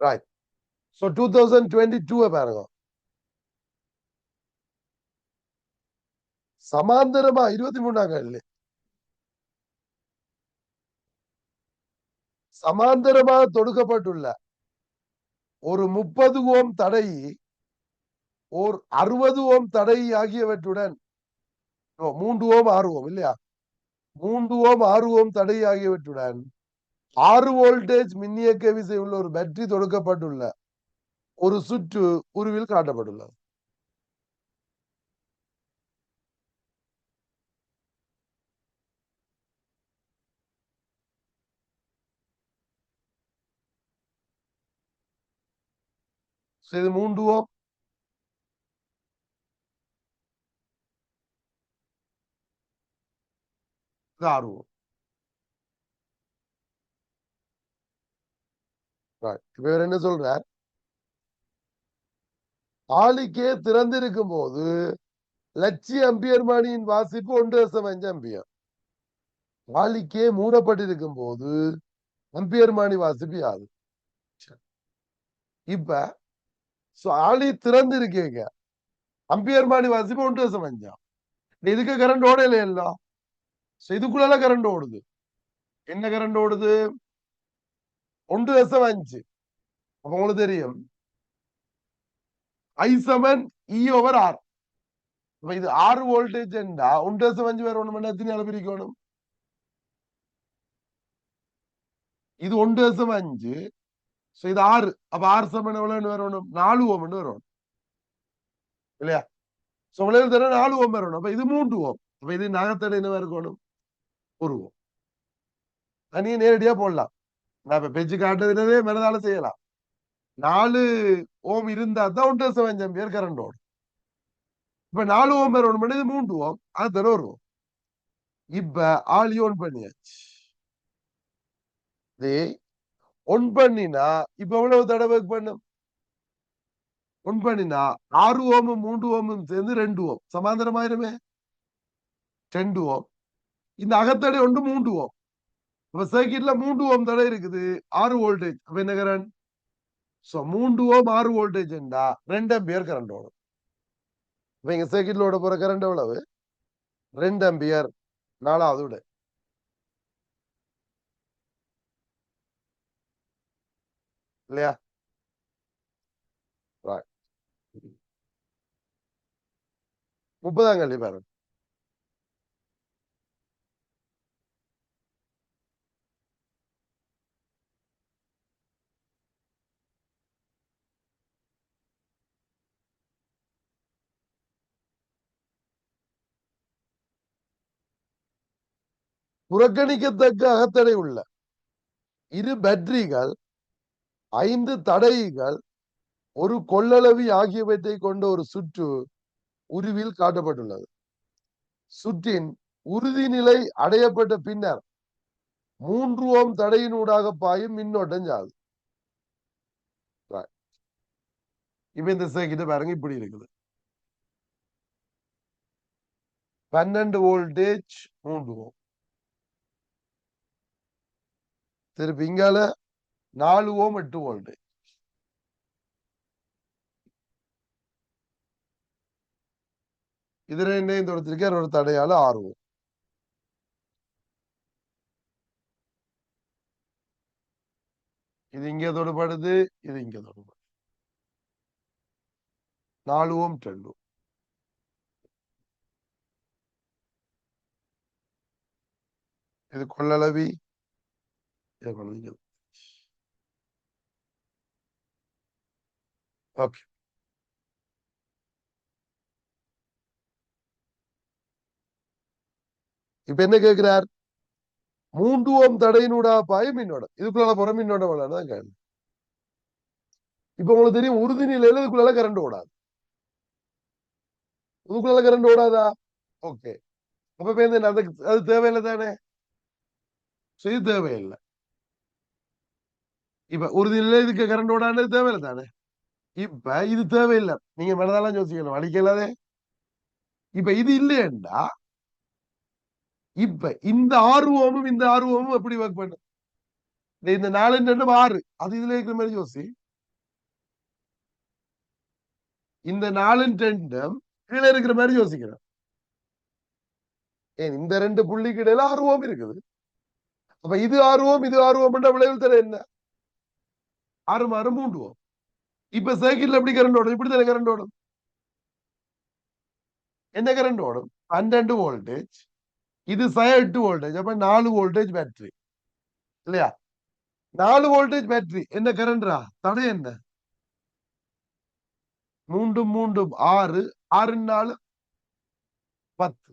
Right so two thousand twenty டூவை பாருங்க. சமாந்தரமா இருபத்தி மூணாம் கேள்வி சமாந்தரமாக தொடுக்கப்பட்டுள்ள ஒரு முப்பது ஓம் தடை ஓர் அறுபது ஓம் தடை ஆகியவற்றுடன் மூன்று ஓம் ஆறு ஓம் இல்லையா? மூன்று ஓம் ஆறு ஓம் தடை ஆகியவற்றுடன் ஆறு வோல்டேஜ் மின்னியக்க விசை உள்ள ஒரு பேட்டரி தொடுக்கப்பட்டுள்ள ஒரு சுற்று உருவில் காட்டப்பட்டுள்ளது. இது மூன்று ஓம். ஆறு ஓம். இப்ப இவர் என்ன சொல்றார்? ஆளிக்கே திறந்திருக்கும் போது லட்சிய அம்பியர் மணியின் வாசிப்பு ஒன்று தசம் அஞ்சு அம்பியர். ஆளிக்கே மூடப்பட்டிருக்கும் போது அம்பியர் மணி வாசிப்பு யாது. இப்ப ஆளி திறந்து இருக்கீங்க அம்பியர் மணி வாசிப்பு ஒன்று தசம் அஞ்சா இதுக்கு கரண்ட் ஓடல எல்லாம் இதுக்குள்ள கரண்ட் ஓடுது. என்ன கரண்ட் ஓடுது? ஒன்று தசம் அஞ்சு. அப்ப உங்களுக்கு தெரியும். I seven E over R அப்ப இது ஆறு வோல்டேஜ் என்றா ஒன்று தசம் அஞ்சு வேற ஒண்ணு மணி எத்தனை பிரிக்கணும்? இது ஒன்று தசம் அஞ்சு. இது ஆறு அப்ப ஆறு சமன் எவ்வளவுன்னு வரணும்? நாலு ஓம்னு வரணும். இல்லையா? சோ உங்களுக்கு தர நாலு ஓம் வரணும். அப்ப இது மூன்று ஓம். அப்ப இது நகத்தடை என்ன இருக்கணும்? ஒரு ஓம். அணியை நேரடியா போடலாம். பெஞ்சு காட்டுறதுனதே மனதால செய்யலாம். நாலு ஓம் இருந்தா தான் ஒன்று தசம் பேர் கரண்ட் ஓடும் இப்ப நாலு ஓம் பேர் ஒன்று பண்ணி மூன்று ஓம் அது தர ஒரு ஓம். இப்ப ஆளி ஒன் பண்ணியாச்சு. ஒன் பண்ணினா இப்ப எவ்வளவு தடவை பண்ணும்? ஒன் பண்ணினா ஆறு ஓமும் மூன்று ஓமும் சேர்ந்து ரெண்டு ஓம். சமாந்தரமாயிருமே ரெண்டு ஓம். இந்த அகத்தடை ஒன்று மூன்று ஓம். அப்ப சர்க்கிட்ல மூன்று ஓம் தடை இருக்குது. ஆறு வோல்டேஜ் அப்ப என்ன கரண்ட் சோ மூன்று ஓம் ஆறு வோல்டேஜ் என்றா ரெண்டு அம்பியர் கரண்ட் ஓடும். இப்ப இங்க சர்க்கிட்ல ஓட போற கரண்ட் எவ்வளவு? ரெண்டு அம்பியர் நாலாவது விட. இல்லையா? முப்பதாம் கல்வி பாருங்க. புறக்கணிக்கத்தக்க அகத்தடை உள்ள இரு பேட்டரிகள் ஐந்து தடைகள் ஒரு கொள்ளளவி ஆகியவற்றை கொண்ட ஒரு சுற்று உருவில் காட்டப்பட்டுள்ளது. சுற்றின் உறுதிநிலை அடையப்பட்ட பின்னர் மூன்று ஓம் தடையினூடாக பாயும் மின்னோட்டம் ஜாது இப்ப இந்த சர்க்கிட்ட பாருங்க இப்படி இருக்குது. பன்னெண்டு வோல்டேஜ் மூன்று ஓம். திருப்பி இங்கால நாலு ஓம் எட்டு ஓல்டு இது ரெண்டையும் தொடுத்திருக்க ஒரு தடையால ஆறு ஓம். இது இங்க தொடுபடுது இது இங்க தொடுபடுது. நாலு ஓம் ரெண்டு ஓம். இது கொள்ளளவி. இது கொள்ளளவி. Ok. இப்ப என்ன கேட்கிறார் மூன்று ஓம் தடையினூடா பாய மின்னோடம் இதுக்குள்ள புற மின்னோடம் விளையாடுதான் கேள்வி. இப்ப உங்களுக்கு தெரியும் உறுதி நிலையில இதுக்குள்ள கரண்ட் ஓடாது. இதுக்குள்ள கரண்ட் ஓடாதா? ஓகே அப்ப அதுக்கு அது தேவையில்லை தானே? So, இது தேவையில்லை. இப்ப ஒரு நிலை இதுக்கு கரண்ட் ஓடானது தேவையில்லை தானே இப்ப இது தேவையில்லை. நீங்க மனதெல்லாம் யோசிக்கணும். அடிக்கலாதே இப்ப இது இல்லையண்டா? இப்ப இந்த ஆறு ஓமும் இந்த ஆறு ஓமும் எப்படி ஒர்க் பண்ணும் இந்த- இந்த நாலு ரெண்டும் ஆறு. அது இதுல இருக்கிற மாதிரி யோசி. இந்த நாலும் ரெண்டும் கீழே இருக்கிற மாதிரி யோசிக்கிறேன். ஏன் இந்த ரெண்டு புள்ளிக்கு இடையில ஆர்வம் இருக்குது. அப்ப இது ஆர்வம் இது ஆர்வம் விளைவு தர என்ன? ஆறு மாறு மூன்று இப்ப சர்க்கிட்ல எப்படி கரண்ட் ஓடும்? இப்படி தானே கரண்ட் ஓடும்? என்ன கரண்ட் ஓடும்? பன்னெண்டு வோல்டேஜ் இது சய எட்டு வோல்டேஜ் அப்ப நாலு வோல்டேஜ் பேட்டரி இல்லையா? நாலு வோல்டேஜ் பேட்டரி என்ன கரண்டா தடை என்ன? மூன்றும் மூன்றும். ஆறு. ஆறு நாலு? பத்து.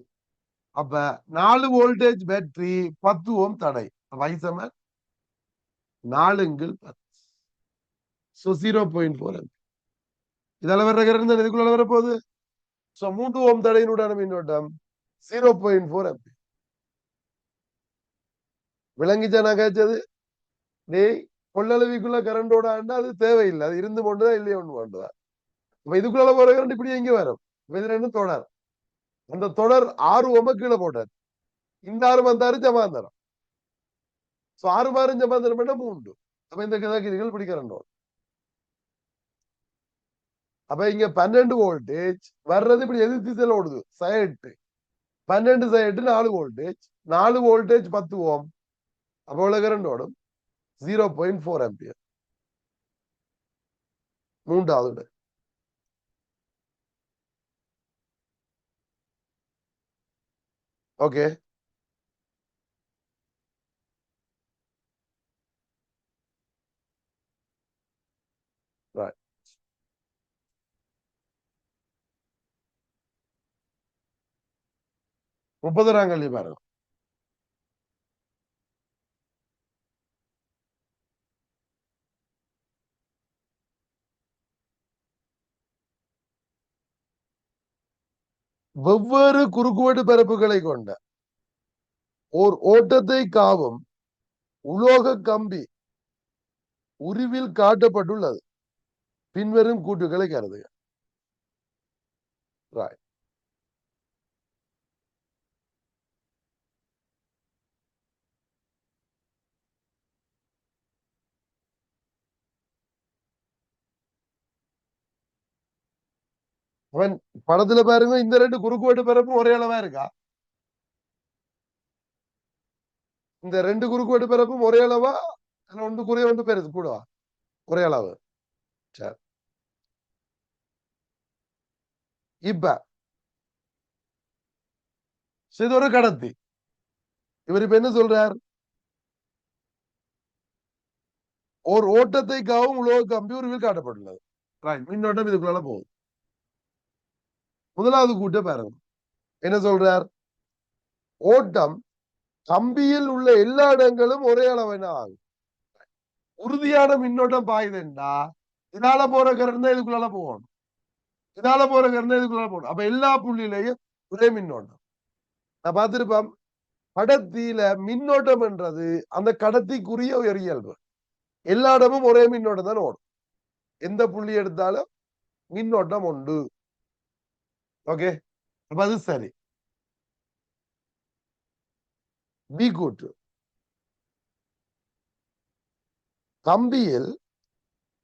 அப்ப நாலு வோல்டேஜ் பேட்டரி பத்து ஓம் தடை வயசம நாலுங்கள் பத்து. ஸோ ஜீரோ பாயிண்ட் ஃபோர் இதால வர்ற கரண்ட் தான் இதுக்குள்ள வரப்போகுது ஸோ மூன்று ஓம் தடையினுடான மின்னோட்டம் ஜீரோ பாயிண்ட் ஃபோர் எம்பி விளங்கிச்சா நான் கேச்சது டேய் கொள்ளளவிக்குள்ள கரண்டோட ஆண்டா அது தேவையில்லை அது இருந்து கொண்டுதான் இல்லையே ஒன்று கொண்டுதான் அப்ப இதுக்குள்ள போற கரண்ட் இப்படி எங்க வரும் இது ரெண்டும் தொடர் அந்த தொடர் ஆறு ஓம கீழே போட்டார் இந்த ஆறு வந்தாரு ஜமாந்தரம் சோ ஆறு மாறும் ஜமாந்தரம் பண்ண மூன்று அப்ப இந்த கதாகிரிகள் இப்படி கரண்ட் அப்ப இங்க பன்னெண்டு வோல்டேஜ் வர்றது இப்படி எதிர் திசையில ஓடுது. சைட்டு பன்னெண்டு சைட்டு நாலு வோல்டேஜ் நாலு வோல்டேஜ் பத்து ஓம். அப்போ உள்ள கரண்ட் ஓடும். ஜீரோ பாயிண்ட் ஃபோர் ஆம்பியர் மூன்றாவது ஓகே முப்பதாம் கல்வி பாருங்க. வெவ்வேறு குறுக்குவெட்டு பரப்புகளை கொண்ட ஓர் ஓட்டத்தை காவும் உலோக கம்பி உருவில் காட்டப்பட்டுள்ளது. பின்வரும் கூட்டுகளை கருதுக. ராய் அவன் படத்துல பாருங்க இந்த ரெண்டு குறுக்குவெட்டு பிறப்பும் ஒரே அளவா இருக்கா இந்த ரெண்டு குறுக்குவெட்டு பிறப்பும் ஒரே அளவா இல்ல ஒன்று குறைய ஒன்று பெருசு கூடவா ஒரே அளவு சரி இப்ப இது ஒரு கடத்தி இவர் இப்ப என்ன சொல்றார் ஒரு ஓட்டத்தை காவும் உலோக கம்பி உருவில் காட்டப்பட்டுள்ளது மின்னோட்டம் இதுக்குள்ள போகுது முதலாவது கூட்ட பாருங்க. என்ன சொல்றார்? ஓட்டம் கம்பியில் உள்ள எல்லா இடங்களும் ஒரே அளவென ஆகும். உறுதியான மின்னோட்டம் பாயுதுண்டா இதால போற கரண்ட் இதுக்குள்ளால போகணும். இதால போற கரண்ட் இதுக்குள்ளால போகணும். அப்ப எல்லா புள்ளியிலையும் ஒரே மின்னோட்டம். நான் பார்த்திருப்பேன் கடத்தியில மின்னோட்டம் என்றது அந்த கடத்திக்குரிய ஒரு இயல்பு. எல்லா இடமும் ஒரே மின்னோட்டம் தான் ஓடும். எந்த புள்ளி எடுத்தாலும் மின்னோட்டம் உண்டு. ஓகே அப்ப அது சரி பி குட் கம்பியில்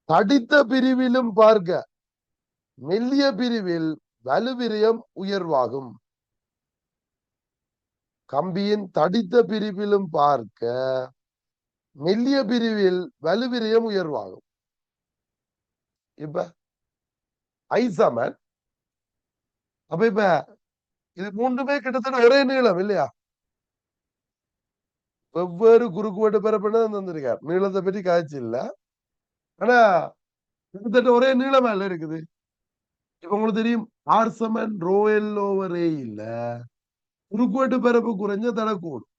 தடித்த பிரிவிலும் பார்க்க மெல்லிய பிரிவில் வலுவிரயம் உயர்வாகும் கம்பியின் தடித்த பிரிவிலும் பார்க்க மெல்லிய பிரிவில் வலுவிரயம் உயர்வாகும் இப்ப ஐ அப்ப இப்ப இது மூன்றுமே கிட்டத்தட்ட ஒரே நீளம் இல்லையா? வெவ்வேறு குறுக்குவெட்டு பெறப்பட தந்திருக்கார். நீளத்தை பற்றி காய்ச்சி இல்ல. ஆனா கிட்டத்தட்ட ஒரே நீளமா இல்ல இருக்குது? இப்ப உங்களுக்கு தெரியும் ஆர் சமன் ஓவரே எல் இல்ல. குறுக்குவெட்டு பரப்பு குறைஞ்ச தடை கூடும்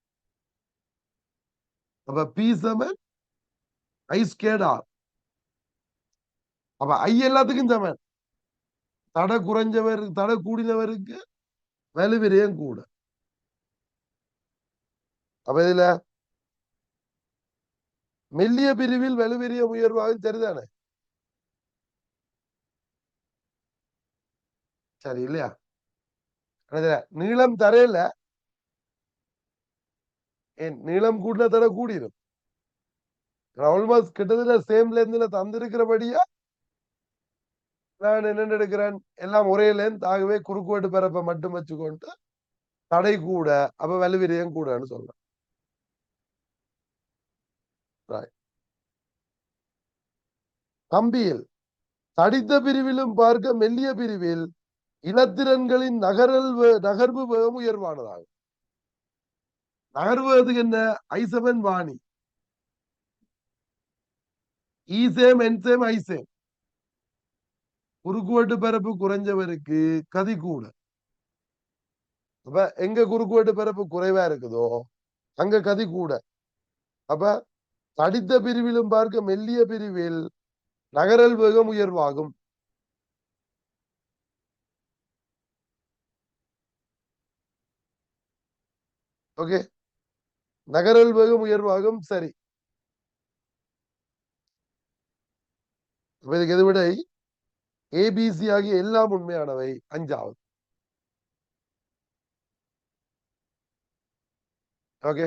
அப்ப பி சமன் ஐ ஸ்கேட் ஆர் அப்ப ஐ எல்லாத்துக்கும் சமன். தடை குறைஞ்சவருக்கு தடை கூடினவருக்கு வலுவிரையும் கூட. அப்ப இதுல மெல்லிய பிரிவில் வலுவிரிய உயர்வாக சரிதானே? சரி இல்லையா? நீளம் தரையில ஏன் நீளம் கூட தடை கூடிடும் ஆல்மோஸ்ட் கிட்டத்தட்ட சேம் லென்த்ல தந்திருக்கிறபடியா நான் என்ன எடுக்கிறேன் எல்லாம் ஒரே லென்த் தாகவே குறுக்குவெட்டு பிறப்ப மட்டும் வச்சுக்கொண்டு தடை கூட அப்ப வலுவிரியம் கூடன்னு சொல்றேன் கம்பியில் தடித்த பிரிவிலும் பார்க்க மெல்லிய பிரிவில் இனத்திறன்களின் நகரல் நகர்வு வேகம் உயர்வானதாகும். நகர்வதுக்கு என்ன? ஐசவன் வாணி. ஈசேம் என்சேம் ஐசேம் குறுக்குவெட்டு பரப்பு குறைஞ்சவருக்கு கதி கூட. அப்ப எங்க குறுக்குவெட்டு பரப்பு குறைவா இருக்குதோ அங்க கதி கூட. அப்ப தடித்த பிரிவிலும் பார்க்க மெல்லிய பிரிவில் நகரல் வேகம் உயர்வாகும். ஓகே. நகரல் வேகம் உயர்வாகும் சரி. இதுக்கு எது விடை? ஏபிசி ஆகிய எல்லாம் உண்மையானவை. அஞ்சாவது. ஓகே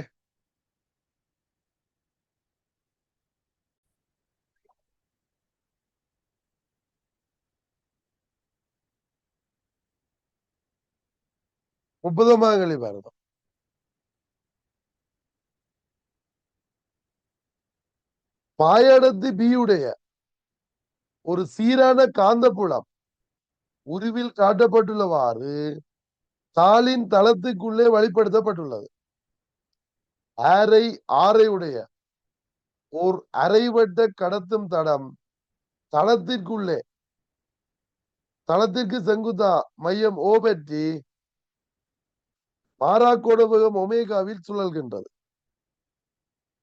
முப்பதாம் கல்வி பாரதம் பாயடத்து பியுடைய ஒரு சீரான காந்தப்புலம். உருவில் காட்டப்பட்டுள்ளவாறு தாளின் தளத்துக்குள்ளே வழிப்படுத்தப்பட்டுள்ளது ஆரை ஆரை உடைய ஓர் அரைவட்ட கடத்தும் தடம் தளத்திற்குள்ளே. தளத்திற்கு செங்குத்தா மையம் ஓ பற்றி மாறாக்கோடபகம் ஒமேகாவில் சுழல்கின்றது.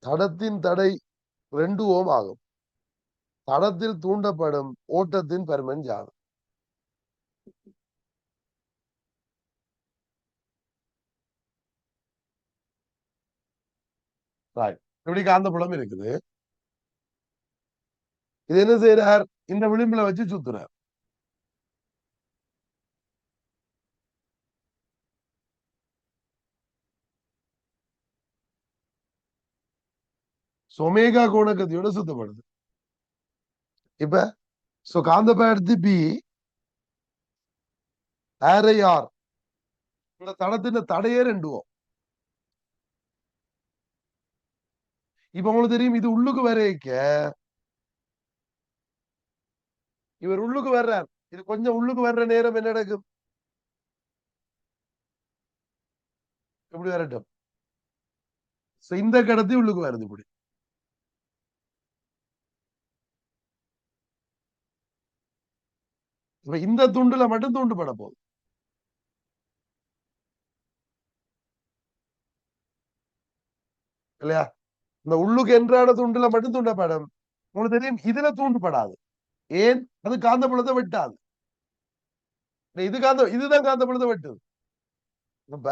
தடத்தின் தடை ரெண்டு ஓம் ஆகும். தடத்தில் தூண்டப்படும் ஓட்டத்தின் பெருமன் ஜாதம். இப்படி காந்தபுலம் இருக்குது. இது என்ன செய்யறார் இந்த விளிம்புல வச்சு சுத்துறார். சொமேகா கோணக்கத்தையோட சுத்தப்படுது. இப்ப சோ காந்தப்ப பி ஆர் இந்த தடத்தின் தடையே ரெண்டுவோம் இப்ப உங்களுக்கு தெரியும் இது உள்ளுக்கு வரைக்க இவர் உள்ளுக்கு வர்றார். இது கொஞ்சம் உள்ளுக்கு வர்ற நேரம் என்ன நடக்கும்? எப்படி வரட்டும். இந்த கடத்தி உள்ளுக்கு வருது இப்படி. இப்ப இந்த துண்டுல மட்டும் துண்டு பட போகுது. இல்லையா? இந்த உள்ளுக்கு என்றான துண்டுல மட்டும் துண்டப்படும் உங்களுக்கு தெரியும் இதுல தூண்டுபடாது ஏன்? அது காந்தபுலத்தை வெட்டாது. இது காந்த இதுதான் காந்தபுலத்தை வெட்டுது. அப்ப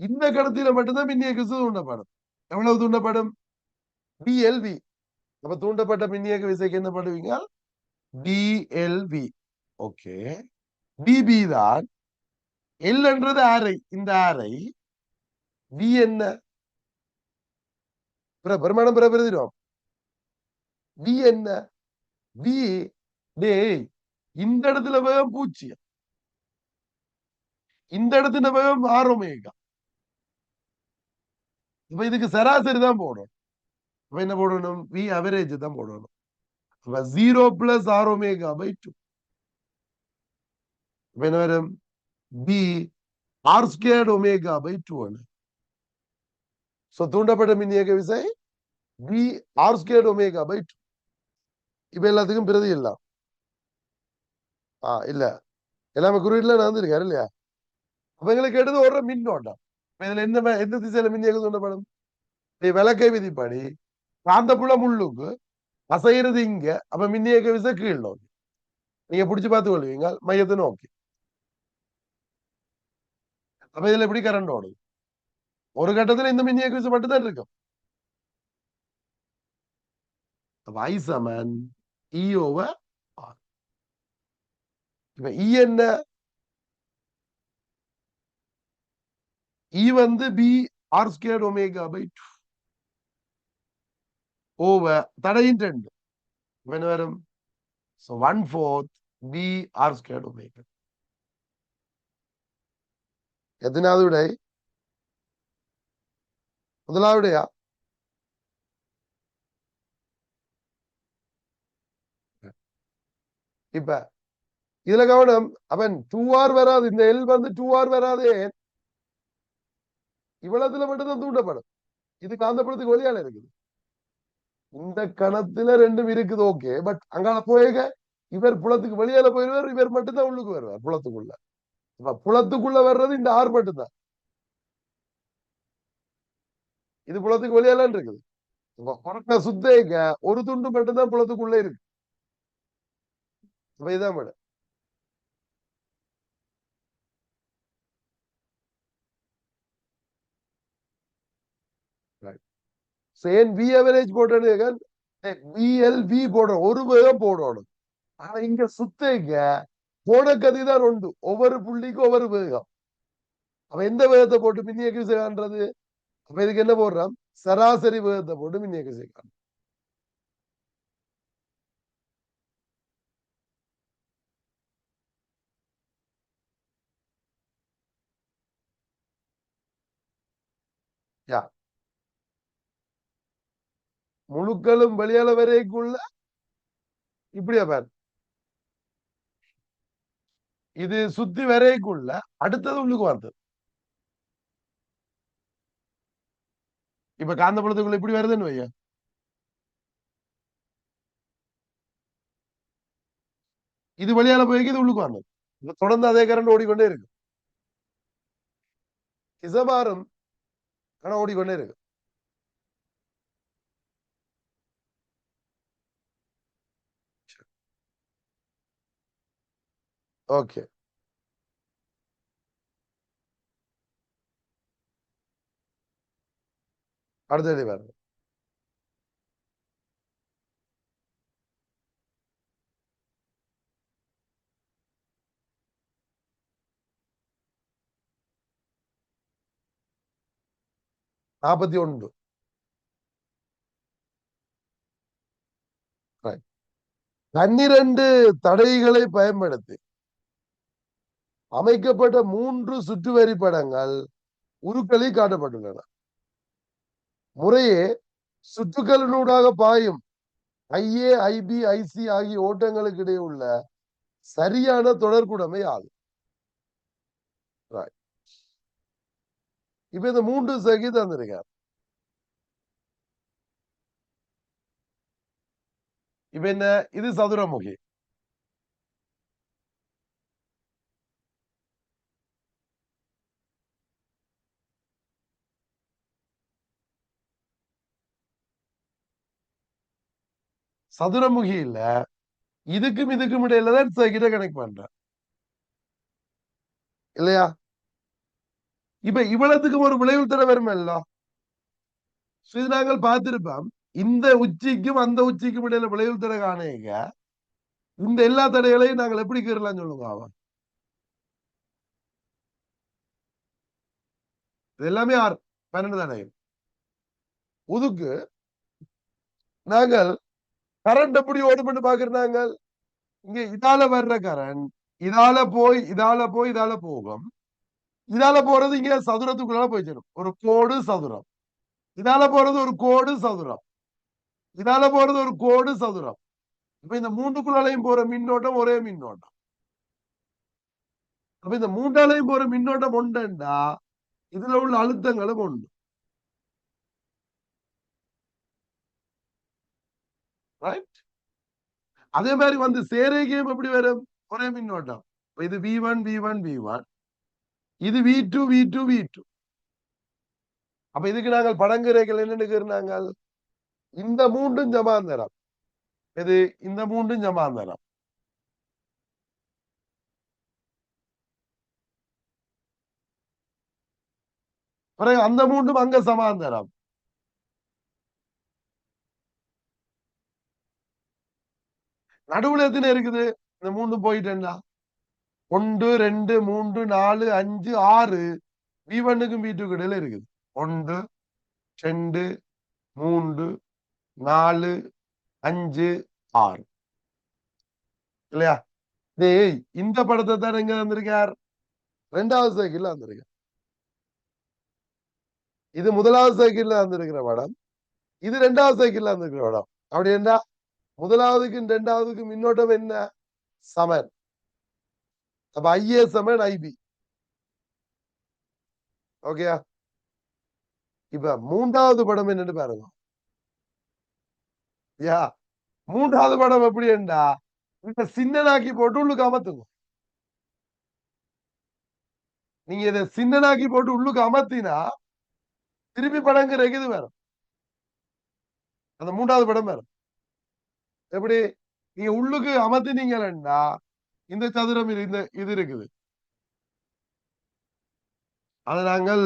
இந்த கடத்தில மட்டும்தான் மின்னிய கிசு தூண்டப்படும். எவ்வளவு தூண்டப்படும்? டிஎல்வி அப்ப தூண்டப்பட்ட மின்னியக்க விசைக்கு என்ன பண்ணுவீங்க? DLV okay. டிபி தான். எல்ன்றது ஆரை இந்த ஆரை வி என்ன? பெருமானம் பிரதிரோம் வி என்ன? வி டேய் இந்த இடத்துல வேகம் பூச்சியம். இந்த இடத்துல வேகம் ஆரோமேகா இப்ப இதுக்கு சராசரி தான் போடணும். அப்ப என்ன போடணும்? வி அவரேஜ் தான் போடணும். Zero plus R omega by two என்ன வரும் P R squared omega by two ആണ് சோ தூண்டப்பட்ட மின்னியக்க விசை P R squared omega by two இப்ப எல்லாத்துக்கும் பிரதி இல்ல ஆ இல்ல எல்லாமே குறியீடுல நடந்திருக்காரு இல்லையா அப்ப எங்களுக்கு கேட்டது ஒரு மின்னோட்டம் இதுல எந்த எந்த திசையில மின்னியக்க தூண்டப்படும் விளக்கை விதிப்படி காந்தப்புலம் உள்ளுக்கு அசைறது இங்க அப்ப மின்னியக்க விசை கீழ் நோக்கி நீங்க பிடிச்சு பார்த்து கொள்வீங்க மையத்தை நோக்கி அப்ப இதுல எப்படி கரண்ட் ஓடுது ஒரு கட்டத்துல இந்த மின் விசை மட்டும்தான் இருக்கும் அப்ப ஐ சமன் இ ஓவர் ஆர் இப்ப இ என்ன இ வந்து P R square omega by two over தடையின் ரெண்டு என்ன வரும் so one fourth P R square omega எத்தனாவது விடை இப்ப இதுல கவனம் அவன் டூ ஆர் வராது இந்த எல் வந்து டூ ஆர் வராதே. இவ்வளவுல மட்டும்தான் தூண்டப்படும். இது காந்தப்படத்துக்கு வெளியால இருக்குது. இந்த கணத்துல ரெண்டும் இருக்குது ஓகே பட் அங்கால போயக இவர் புலத்துக்கு வெளியால போயிருவார் இவர் மட்டும்தான் உள்ளுக்கு வருவார் புலத்துக்குள்ள. இப்ப புலத்துக்குள்ள வர்றது இந்த ஆறு மட்டும்தான். இது புலத்துக்கு வெளியெல்லாம் இருக்குது. இப்ப புறக்க சுத்தேங்க ஒரு துண்டு மட்டும்தான் புலத்துக்குள்ள இருக்கு. இப்ப இதான் மேடம். சேன் வி அவரேஜ் போட்டேன்னு விஎல்வி போடுறோம். ஒரு வேகம் போடணும். ஆனா இங்க சுத்தேங்க போன கதி தான் உண்டு. ஒவ்வொரு புள்ளிக்கும் ஒவ்வொரு வேகம். அவ எந்த வேகத்தை போட்டு மின்னியக்கு காண்றது அப்ப இதுக்கு என்ன போடுறான்? சராசரி வேகத்தை போட்டு மின்னியக்கு செய்யலாம் யா. முழுக்களும் வெளியால வரைக்குள்ள இப்படியா பாரு. இது சுத்தி வரைக்குள்ள அடுத்தது உள்ளுக்கு வந்தது இப்ப காந்தபுலத்துக்குள்ள இப்படி வருதுன்னு வைய இது வழியால போய்க்கு இது உள்ளுக்கு வந்தது தொடர்ந்து அதே கரண்ட் ஓடிக்கொண்டே இருக்கு. இசபாரம் ஆனா ஓடிக்கொண்டே இருக்கு. ஓகே. அடுத்தது பாருங்க நாற்பத்தி ஒன்று. பன்னிரண்டு தடைகளை பயன்படுத்தி அமைக்கப்பட்ட மூன்று சுற்றுவரி படங்கள் உருக்களில் காட்டப்பட்டுள்ளன. முறையே சுற்றுக்களினூடாக பாயும் ஐஏ ஐபி ஐசி ஆகிய ஓட்டங்களுக்கு இடையே உள்ள சரியான தொடர்புடைமை ஆகும். இப்ப இந்த மூன்று சகி தந்திருக்கார் இப்ப என்ன? இது சதுரமுகி. சதுரமுகி இல்ல. இதுக்கும் இதுக்கும் இடையில தான் சர்க்கிட்ட கனெக்ட் பண்றேன். இல்லையா? இப்ப இவ்வளவுக்கும் ஒரு விளைவு தர வருமல்ல இது நாங்கள் பார்த்திருப்போம். இந்த உச்சிக்கும் அந்த உச்சிக்கும் இடையில விளைவு தர காணீங்க இந்த எல்லா தடைகளையும் நாங்கள் எப்படி கீறலாம் சொல்லுங்க அவன் எல்லாமே ஆறு. பன்னெண்டு தடைகள். உதுக்கு நாங்கள் கரண்ட் எப்படி ஓடும்னு பாக்குறாங்க இங்க இதால வர்ற கரண்ட் இதால போய் இதால போய் இதால போகும். இதால போறது இங்க சதுரத்துக்குள்ள போய் சேரும். ஒரு கோடு சதுரம். இதால போறது ஒரு கோடு சதுரம். இதால போறது ஒரு கோடு சதுரம். இப்ப இந்த மூன்றுக்குள்ளாலையும் போற மின்னோட்டம் ஒரே மின்னோட்டம். அப்ப இந்த மூன்றாலையும் போற மின்னோட்டம் ஒன்றுண்டா இதுல உள்ள அழுத்தங்களும் ஒன்று ரைட் அதே மாதிரி வந்து சேரேகியம் எப்படி வரும்? ஒரே மின்னோட்டம். இது V one V one V one இது V two V two V two அப்ப இதுக்கு நாங்கள் படங்குறைகள் என்னன்னு நாங்கள் இந்த மூன்றும் ஜமாந்தரம். இது இந்த மூன்றும் ஜமாந்தரம். பிறகு அந்த மூன்றும் அங்க சமாந்தரம். நடுவுல எத்தனை இருக்குது? இந்த மூணு போயிட்டேன்னா ஒன்று ரெண்டு மூன்று நாலு அஞ்சு ஆறு. வி ஒன்னுக்கும் பி டூக்கு இடையில இருக்குது. ஒன்று ரெண்டு மூன்று நாலு அஞ்சு ஆறு. இல்லையா? டேய் இந்த படத்தை தான் எங்க வந்திருக்கார். ரெண்டாவது சைக்கிள்ல வந்திருக்கார். இது முதலாவது சைக்கிள்ல வந்திருக்கிற படம். இது ரெண்டாவது சைக்கிள்ல வந்திருக்கிற படம். அப்படி என்ன முதலாவதுக்கும் ரெண்டாவதுக்கும் மின்னோட்டம் என்ன? சமன். அப்ப ஐஏ சமன் ஐபி. ஓகேயா இப்ப மூன்றாவது படம் என்னன்னு பாருங்க. யா? மூன்றாவது படம் எப்படி என்றா இந்த சின்னனாக்கி போட்டு உள்ளுக்கு அமர்த்துங்க. நீங்க இதை சின்னனாக்கி போட்டு உள்ளுக்கு அமர்த்தினா திருப்பி படங்கிறக்கு இது வேற அந்த மூன்றாவது படம் வேற எப்படி? நீங்க உள்ளுக்கு அமர்த்தினீங்கன்னா இந்த சதுரம் இது இந்த இது இருக்குது. அதை நாங்கள்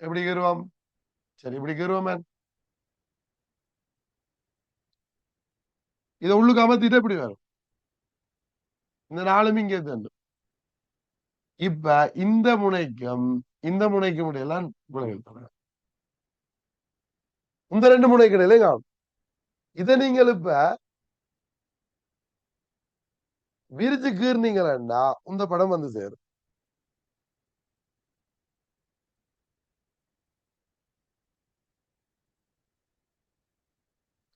எப்படி கருவோம்? சரி இப்படி கருவோம் இதை உள்ளுக்கு அமர்த்திட்டு எப்படி வரும்? இந்த நாளும் இங்கே தண்டு இப்ப இந்த முனைக்கும் இந்த முனைக்கும் இடையெல்லாம் முனைகள் தொடங்க இந்த ரெண்டு முனை இடையில காணும். இதை நீங்கள் இப்ப விரிச்சு கீர்னீங்கன்னா இந்த படம் வந்து சேரும்.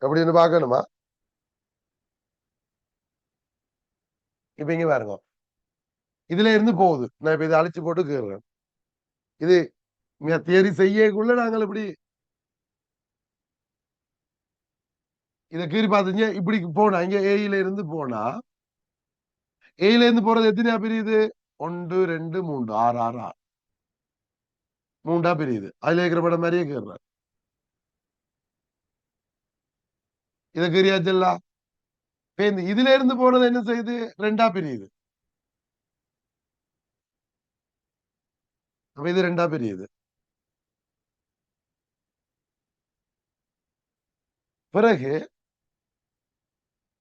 அப்படின்னு பாக்கணுமா இப்ப இங்க பாருங்க. இதுல இருந்து போகுது. நான் இப்ப இதை அழிச்சு போட்டு கீறுறேன். இது தியரி செய்யக்குள்ள நாங்கள் இப்படி இத கீறி பார்த்தீங்க. இப்படி போனா இங்க ஏயில இருந்து போனா ஏயில இருந்து போறது எத்தனையா பிரியுது? ஒன்று ரெண்டு மூன்று. ஆறு ஆறு ஆறு. மூண்டா பிரியுது. அதுல இருக்கிற படம் மாதிரியே கீறுறேன் இத கீறியாச்சல்லா பேந்து இதுல இருந்து போனது என்ன செய்யுது? ரெண்டா பிரியுது. அப்ப இது ரெண்டா பிரியுது. பிறகு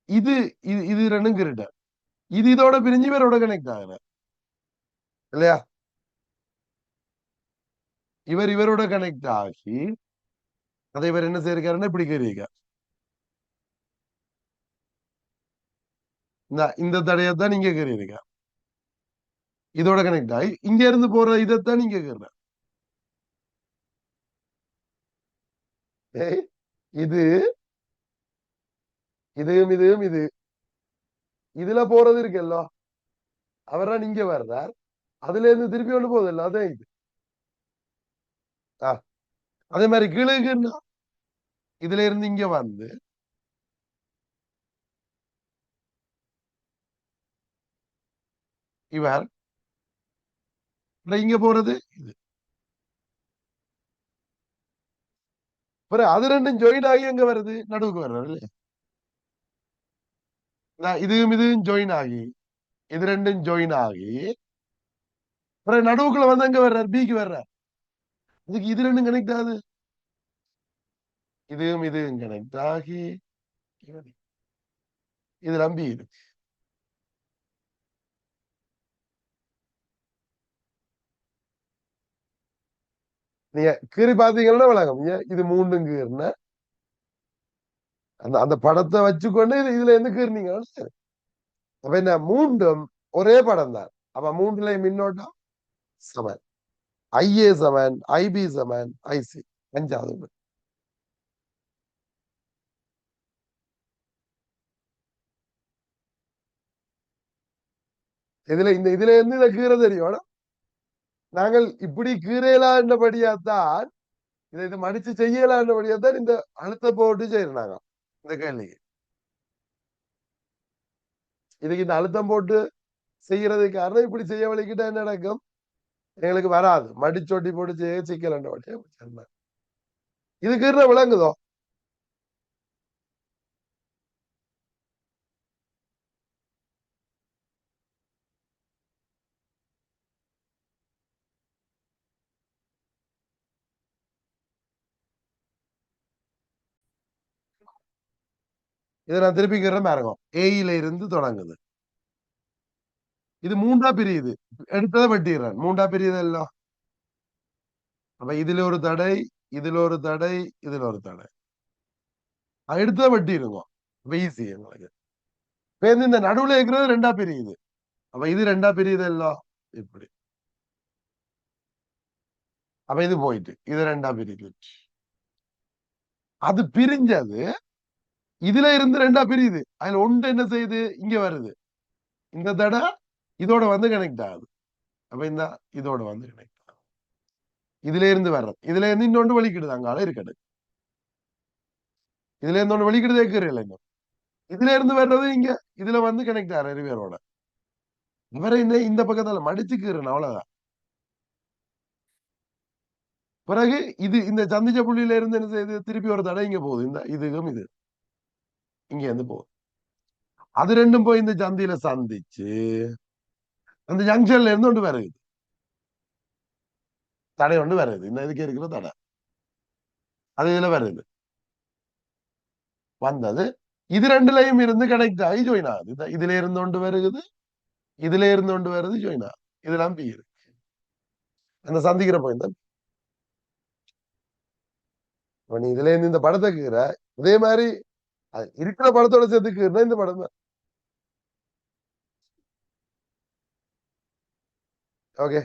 இது இது இது ரெண்டும் கிருட்ட இது இதோட பிரிஞ்சு வேறோட கனெக்ட் ஆகுற இல்லையா இவர் இவரோட கனெக்ட் ஆகி அதை இவர் என்ன செய்யிருக்காருன்னா இப்படி கேறியிருக்கார் இந்த தடையத்தான் நீங்க கேறியிருக்கார் இதோட கனெக்ட் ஆகி இங்க இருந்து போற இதைத்தான் நீங்க கேக்குற இது இதுவும் இதுவும் இது. இதுல போறது இருக்குல்ல. அவர்தான் இங்க வர்றார் அதுல இருந்து திருப்பி ஒண்ணு போதில்ல அதான் இது. ஆஹ் அதே மாதிரி கிழகுன்னா இதுல இருந்து இங்க வந்து இவர் இங்க போறது இது. அப்புறம் அது ரெண்டும் ஜாயின் ஆகி எங்க வருது? நடுவுக்கு வர்றாரு இல்லையா? இதுவும் இதுவும் ஜாயின் ஆகி இது ரெண்டும் ஜாயின் ஆகி அப்புறம் நடுவுக்குள்ள வந்து அங்க வர்றாரு பிக்கு வர்றார் இதுக்கு இது ரெண்டும் கனெக்ட் ஆகுது இதுவும் இதுவும் கனெக்ட் ஆகி இது நம்பி இருக்கு நீங்க கீறி பாத்தீங்கன்னா விளக்கம் இது மூண்டும் கீறின அந்த அந்த படத்தை வச்சுக்கொண்டு இது இதுல இருந்து கீறினீங்கன்னா சரி அப்ப என்ன? மூண்டும் ஒரே படம் தான். அப்ப மூன்றுல மின்னோட்டம் சமன் ஐஏ சமன் ஐபி சமன் ஐசி அஞ்சாவது இதுல இந்த இதுல இருந்து இதை கீற தெரியும். நாங்கள் இப்படி கீரையலாண்டபடியாத்தான் இதை இது மடிச்சு செய்யலாண்டபடியாத்தான் இந்த அழுத்த போட்டு செய்யறாங்க. இந்த கேள்விக்கு இதுக்கு இந்த அழுத்தம் போட்டு செய்யறதுக்கு காரணம் இப்படி செய்ய வலிக்கிட்டா என்ன நடக்கும்? எங்களுக்கு வராது. மடிச்சொட்டி போட்டு செய்ய சிக்கலண்ட வட்டியா இது கீற விளங்குதோ? இதை நான் திருப்பிக்கிறேன் பாருங்க ஏயில இருந்து தொடங்குது. இது மூன்றா பிரியுது. எடுத்ததை வெட்டிடுறேன். மூன்றா பிரியுது எல்லாம் அப்ப இதுல ஒரு தடை இதுல ஒரு தடை இதுல ஒரு தடை. எடுத்ததை வெட்டிடுங்க. அப்ப ஈஸி எங்களுக்கு. இப்ப இந்த- நடுவுல இருக்கிறது ரெண்டா பிரியுது. அப்ப இது ரெண்டா பிரியுது எல்லாம் இப்படி. அப்ப இது போயிட்டு இது ரெண்டா பிரியுது அது பிரிஞ்சது இதுல இருந்து ரெண்டா பிரியுது. அதுல ஒன்று என்ன செய்யுது? இங்க வருது. இந்த தடை இதோட வந்து கனெக்ட் ஆகுது அப்ப இந்த இதோட வந்து கனெக்ட் ஆகுது இதுல இருந்து வர்றது. இதுல இருந்து இன்னொன்று வலிக்கிடுது அங்கால இருக்கடு இதுல இருந்து ஒன்று வலிக்கிடுதே இல்லை இன்னும் இதுல இருந்து வர்றது இங்க. இதுல வந்து கனெக்ட் ஆகிற ரிவேரோட இவரை இந்த இந்த பக்கத்துல மடிச்சுக்கிறேன் அவ்வளவுதான். பிறகு இது இந்த சந்திச்ச புள்ளியில இருந்து என்ன செய்யுது? திருப்பி ஒரு தடை இங்க போகுது. இந்த இதுக்கும் இது. இங்க இருந்து போகுது அது ரெண்டும் போய் இந்த சந்தியில சந்திச்சு அந்த ஜங்ஷன்ல இருந்து ஒன்று வருது. தடை ஒன்று வருது. இந்த இதுக்கு இருக்கிற தடை. அது இதுல வருது. வந்தது. இது ரெண்டுலயும் இருந்து கனெக்ட் ஆகி ஜாயின் ஆகுது. இந்த இதுல இருந்து ஒன்று வருகுது. இதுல இருந்து ஒன்று வருது ஜாயின் ஆகுது. இதெல்லாம் பி இருக்கு. அந்த சந்திக்கிற பாயிண்ட் தான். நீ இதுல இருந்து இந்த படத்தை கீற இதே மாதிரி அது இருக்கிற படத்தோட சேர்த்து இந்த படம்? தான் ஓகே.